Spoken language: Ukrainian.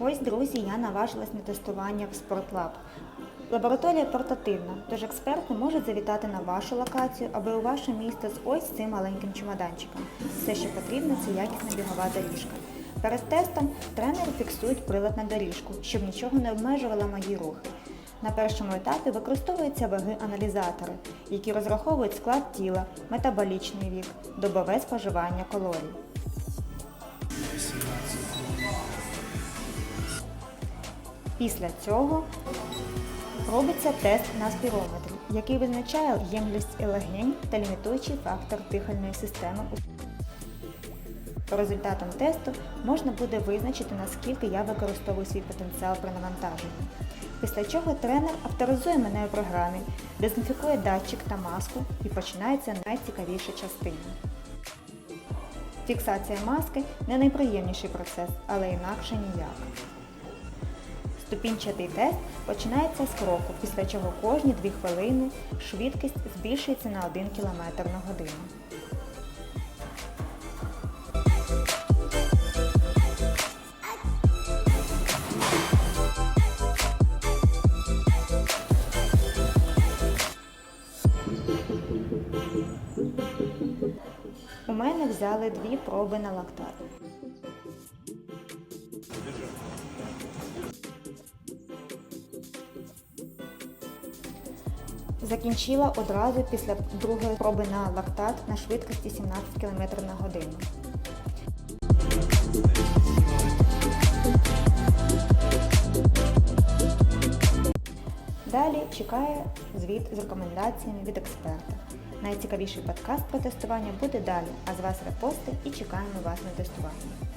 Ось, друзі, я наважилась на тестування в SportLab. Лабораторія портативна, тож експерти можуть завітати на вашу локацію, аби у ваше місто з ось цим маленьким чемоданчиком. Все, що потрібно, це якісна бігова доріжка. Перед тестом тренери фіксують прилад на доріжку, щоб нічого не обмежувало мої рухи. На першому етапі використовуються ваги-аналізатори, які розраховують склад тіла, метаболічний вік, добове споживання калорій. Після цього робиться тест на спірометрі, який визначає ємність легень та лімітуючий фактор дихальної системи. По результатам тесту можна буде визначити, наскільки я використовую свій потенціал при навантаженні. Після чого тренер авторизує мене у програмі, дезінфікує датчик та маску і починається найцікавіша частина. Фіксація маски не найприємніший процес, але інакше ніяк. Ступінчатий тест починається з кроку, після чого кожні 2 хвилини швидкість збільшується на 1 км на годину. У мене взяли дві проби на лактат. Закінчила одразу після другої проби на лактат на швидкості 17 км на годину. Далі чекає звіт з рекомендаціями від експерта. Найцікавіший подкаст про тестування буде далі, а з вас репости і чекаємо вас на тестування.